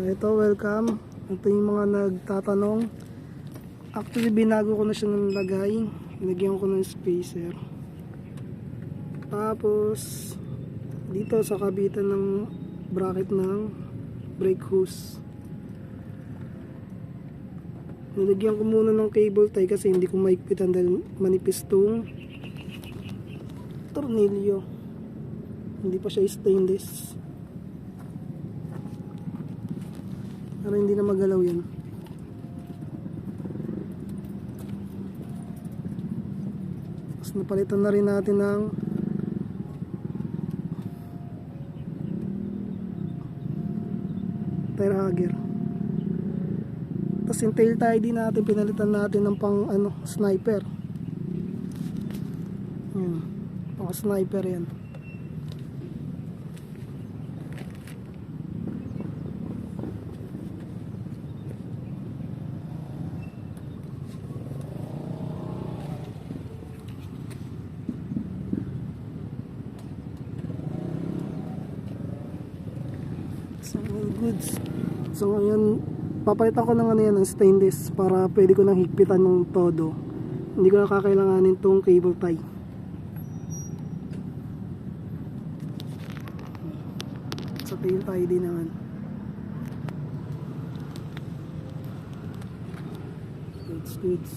So ito, welcome. Ito yung mga nagtatanong. Actually, binago ko na siya ng lagay. Nilagyan ko ng spacer. Tapos, dito sa kabitan ng bracket ng brake hose. Nilagyan ko muna ng cable tie kasi hindi ko maikpitan dahil manipis tong tornilyo. Hindi pa siya stainless. Para hindi na magalaw yan. Tapos napalitan na rin natin ng tire hugger. Tapos yung tail tie din natin, pinalitan natin ng pang ano, sniper. Yan. Pang sniper yan. All goods. So, ngayon, papalitan ko ng ano yan, ng stainless para pwede ko nang higpitan ng todo. Hindi ko na kakailanganin tong cable tie. Sa tail tie din naman. Goods, goods.